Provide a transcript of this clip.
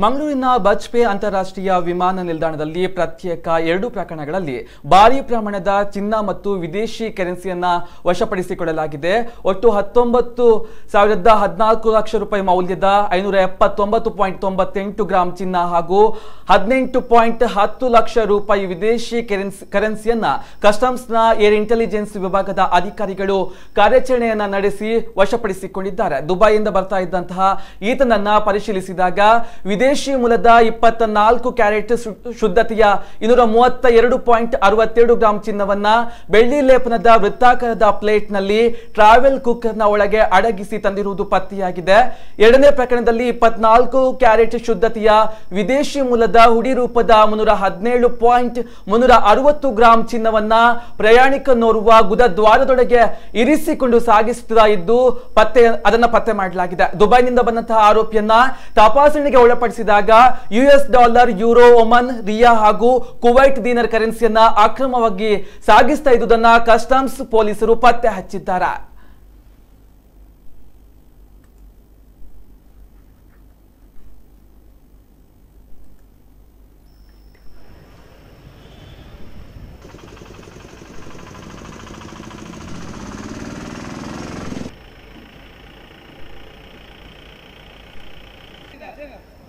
ಮಂಗಳೂರಿನ ಬಜ್ಪೆ ಅಂತಾರಾಷ್ಟ್ರೀಯ ವಿಮಾನ ನಿಲ್ದಾಣದಲ್ಲಿ ಪ್ರತ್ಯೇಕ ಎರಡು ಪ್ರಕರಣಗಳಲ್ಲಿ ಭಾರಿ ಪ್ರಮಾಣದ ಚಿನ್ನ ಮತ್ತು ವಿದೇಶಿ ಕರೆನ್ಸಿಯನ್ನ ವಶಪಡಿಸಿಕೊಳ್ಳಲಾಗಿದೆ. ಒಟ್ಟು ಹತ್ತೊಂಬತ್ತು ಸಾವಿರದ ಹದಿನಾಲ್ಕು ಲಕ್ಷ ರೂಪಾಯಿ ಮೌಲ್ಯದ ಐನೂರ ಎಪ್ಪತ್ತೊಂಬತ್ತು ಪಾಯಿಂಟ್ ತೊಂಬತ್ತೆಂಟು ಗ್ರಾಂ ಚಿನ್ನ ಹಾಗೂ ಹದಿನೆಂಟು ಪಾಯಿಂಟ್ ಹತ್ತು ಲಕ್ಷ ರೂಪಾಯಿ ವಿದೇಶಿ ಕರೆನ್ಸಿ, ಕರೆನ್ಸಿಯನ್ನ ಕಸ್ಟಮ್ಸ್ನ ಏರ್ ಇಂಟೆಲಿಜೆನ್ಸ್ ವಿಭಾಗದ ಅಧಿಕಾರಿಗಳು ಕಾರ್ಯಾಚರಣೆಯನ್ನ ನಡೆಸಿ ವಶಪಡಿಸಿಕೊಂಡಿದ್ದಾರೆ. ದುಬೈಯಿಂದ ಬರ್ತಾ ಇದ್ದಂತಹ ಈತನನ್ನ ಪರಿಶೀಲಿಸಿದಾಗ ವಿದೇಶಿ ಮೂಲದ ಇಪ್ಪತ್ತ ನಾಲ್ಕು ಕ್ಯಾರೆಟ್ ಶುದ್ಧತೆಯ ಇನ್ನೂರ ಮೂವತ್ತ ಎರಡು ಪಾಯಿಂಟ್ ಅರವತ್ತೆರಡು ಗ್ರಾಂ ಚಿನ್ನವನ್ನ ಬೆಳ್ಳಿ ಲೇಪನದ ವೃತ್ತಾಕಾರದ ಪ್ಲೇಟ್ನಲ್ಲಿ ಟ್ರಾವೆಲ್ ಕುಕ್ಕರ್ನ ಒಳಗೆ ಅಡಗಿಸಿ ತಂದಿರುವುದು ಪತ್ತೆಯಾಗಿದೆ. ಎರಡನೇ ಪ್ರಕರಣದಲ್ಲಿ ಇಪ್ಪತ್ನಾಲ್ಕು ಕ್ಯಾರೆಟ್ ಶುದ್ಧತೆಯ ವಿದೇಶಿ ಮೂಲದ ಹುಡಿ ರೂಪದ ಮುನ್ನೂರ ಹದಿನೇಳು ಪಾಯಿಂಟ್ ಮುನ್ನೂರ ಅರವತ್ತು ಗ್ರಾಂ ಚಿನ್ನವನ್ನ ಪ್ರಯಾಣಿಕನೋರ್ವ ಗುದದ್ವಾರದೊಳಗೆ ಇರಿಸಿಕೊಂಡು ಸಾಗಿಸುತ್ತಾ ಇದ್ದು ಪತ್ತೆ, ಅದನ್ನ ಪತ್ತೆ ಮಾಡಲಾಗಿದೆ. ದುಬೈನಿಂದ ಬಂದಂತಹ ಆರೋಪಿಯನ್ನ ತಪಾಸಣೆಗೆ ಸಿದಾಗ US dollar euro Oman riyal ಹಾಗೂ ಕುವೈಟ್ ದೀನರ್ ಕರೆನ್ಸಿಯನ್ನ ಅಕ್ರಮವಾಗಿ ಸಾಗಿಸ್ತಾ ಇದ್ದುದನ್ನ ಕಸ್ಟಮ್ಸ್ ಪೊಲೀಸರು ಪತ್ತೆ ಹಚ್ಚಿದ್ದಾರೆ Yeah.